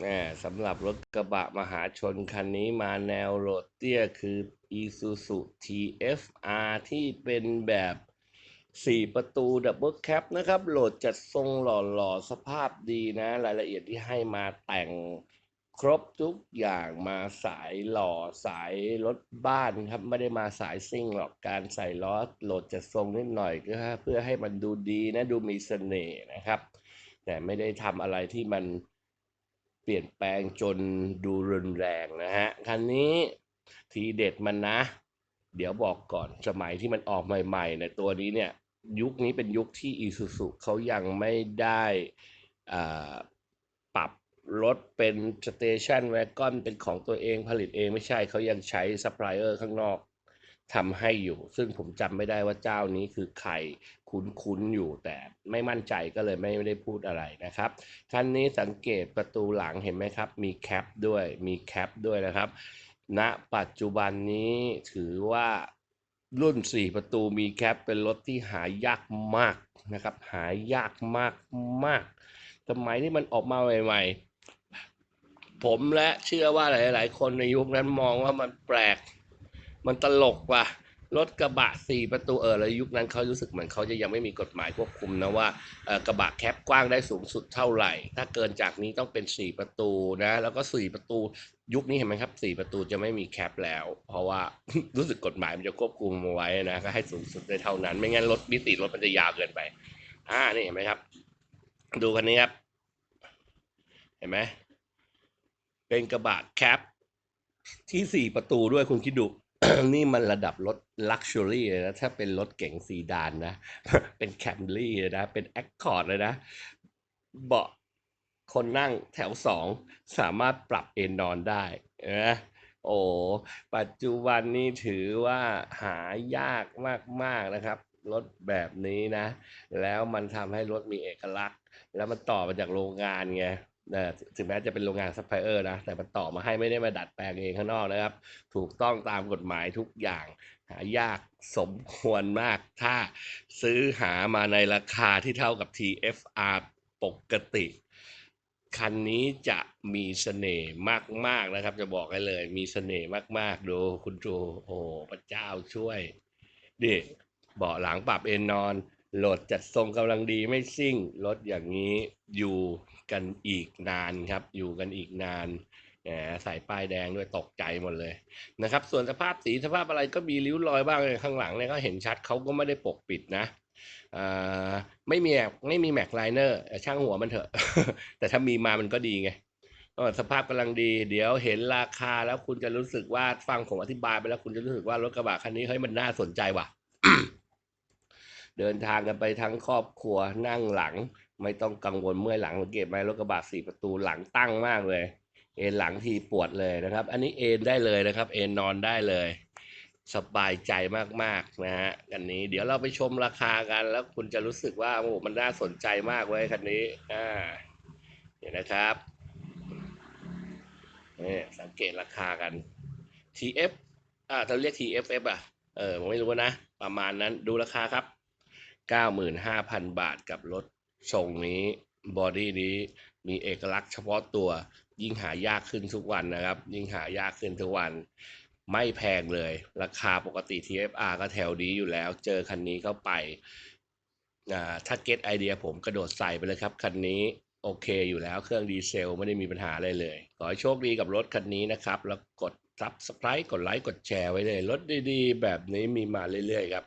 แหม่สำหรับรถกระบะมหาชนคันนี้มาแนวโรดเตี้ยคือ Isuzu TFR ที่เป็นแบบ 4 ประตูดับเบิลแคปนะครับ โหลดจัดทรงหล่อๆ สภาพดีนะ รายละเอียดที่ให้มาแต่งครบทุกอย่างมาสายหล่อสายรถบ้านครับ ไม่ได้มาสายซิ่งหรอกการใส่ล้อโหลดจัดทรงนิดหน่อยก็เพื่อให้มันดูดีนะ ดูมีเสน่ห์นะครับ แต่ไม่ได้ทำอะไรที่มัน เปลี่ยนแปลงจนดูรุนแรงนะฮะคันนี้ทีเด็ดมันนะ เดี๋ยวบอกก่อนสมัยที่มันออกใหม่ๆในตัวนี้เนี่ยยุคนี้เป็นยุคที่อีซูซูเขายังไม่ได้อ่าปรับรถเป็นสเตชันแวกอนเป็นของตัวเองผลิตเองไม่ใช่เขายังใช้ซัพพลายเออร์ข้างนอก ทำให้อยู่ ซึ่งผมจำไม่ได้ว่าเจ้านี้คือใครคุ้นๆอยู่แต่ไม่มั่นใจก็เลยไม่ได้พูดอะไรนะครับคันนี้สังเกตประตูหลังเห็นไหมครับ มีแคปด้วยมีแคปด้วยนะครับณปัจจุบันนี้ถือว่ารุ่น 4 ประตูมีแคปเป็นรถที่หายากมากนะครับ หายากมากมากสมัยที่มันออกมาใหม่ ๆ ผมและเชื่อว่าหลาย ๆ คนในยุคนั้นมองว่ามันแปลก มันตลกว่ะรถกระบะ4ประตูเออแล้วยุคนั้นเขารู้สึกเหมือนเขาจะยังไม่มีกฎหมายควบคุมนะว่ากระบะแคปกว้างได้สูงสุดเท่าไหร่ ถ้าเกินจากนี้ต้องเป็น4ประตูนะแล้วก็4ประตูยุคนี้เห็นไหมครับ4ประตูจะไม่มีแคปแล้ว เพราะว่ารู้สึกกฎหมายมันจะควบคุมเอาไว้นะก็ให้สูงสุดได้เท่านั้น ไม่งั้นรถมิติรถมันจะยาวเกินไปอ่านี่เห็นไหมครับ ดูคันนี้ครับเห็นไหมเป็นกระบะแคปที่สี่ประตูด้วยคุณคิดดู นี่มันระดับรถลักชัวรี่เลยนะ ถ้าเป็นรถเก๋งซีดานนะ เป็นแคมรี่เลยนะ เป็นแอคคอร์ดเลยนะ เบาะคนนั่งแถวสองสามารถปรับเอนนอนได้นะโอ้ปัจจุบันนี้ถือว่าหายากมาก ๆ นะครับ รถแบบนี้นะ แล้วมันทำให้รถมีเอกลักษณ์ แล้วมันต่อมาจากโรงงานไง เอ่อถึงแม้จะเป็นโรงงานซัพพลายเออร์นะ แต่มันต่อมาให้ไม่ได้มาดัดแปลงเองข้างนอกนะครับ ถูกต้องตามกฎหมายทุกอย่าง หายากสมควรมาก ถ้าซื้อหามาในราคาที่เท่ากับ TFR ปกติ คันนี้จะมีเสน่ห์มาก ๆ นะครับ จะบอกให้เลย มีเสน่ห์มาก ๆ ดูคุณจูโอ้พระเจ้าช่วยดิเบาะหลังปรับเอนนอนโหลดจัดทรงกำลังดีไม่ซิ่งรถอย่างนี้อยู่ กันอีกนานครับ อยู่กันอีกนานแหมใส่ป้ายแดงด้วยตกใจหมดเลยนะครับ ส่วนสภาพสีสภาพอะไรก็มีริ้วรอยบ้างข้างหลังเนี่ยก็เห็นชัดเขาก็ไม่ได้ปกปิดนะอ่าไม่มีแม็กไม่มีแม็กไลเนอร์ช่างหัวมันเถอะ แต่ถ้ามีมามันก็ดีไงสภาพกำลังดี เดี๋ยวเห็นราคาแล้วคุณจะรู้สึกว่าฟังผมอธิบายไปแล้วคุณจะรู้สึกว่ารถกระบะคันนี้เฮ้ยมันน่าสนใจว่ะ เดินทางกันไปทั้งครอบครัวนั่งหลัง ไม่ต้องกังวลเมื่อยหลังสังเกตไหมรถกระบะสี่ประตูหลังตั้งมากเลย เอนหลังทีปวดเลยนะครับ อันนี้เอนได้เลยนะครับ เอนนอนได้เลย สบายใจมากๆนะฮะคันนี้เดี๋ยวเราไปชมราคากัน แล้วคุณจะรู้สึกว่าโอ้มันน่าสนใจมากเว้ยคันนี้อ่าเดี๋ยวนะครับนี่สังเกตราคากัน TF อ่าเราเรียก TFF อะเออผมไม่รู้นะ ประมาณนั้นดูราคาครับ 95,000 บาทกับรถ ทรงนี้บอดี้นี้มีเอกลักษณ์เฉพาะตัว ยิ่งหายากขึ้นทุกวันนะครับ ยิ่งหายากขึ้นทุกวัน ไม่แพงเลย ราคาปกติ TFR ก็แถวดีอยู่แล้ว เจอคันนี้เข้าไปถ้าเก็ตไอเดียผมกระโดดใส่ไปเลยครับ คันนี้โอเคอยู่แล้วเครื่องดีเซลไม่ได้มีปัญหาอะไรเลย ขอให้โชคดีกับรถคันนี้นะครับ แล้วกด Subscribe กดไลค์กดแชร์ไว้เลย รถดีๆ แบบนี้มีมาเรื่อยๆครับ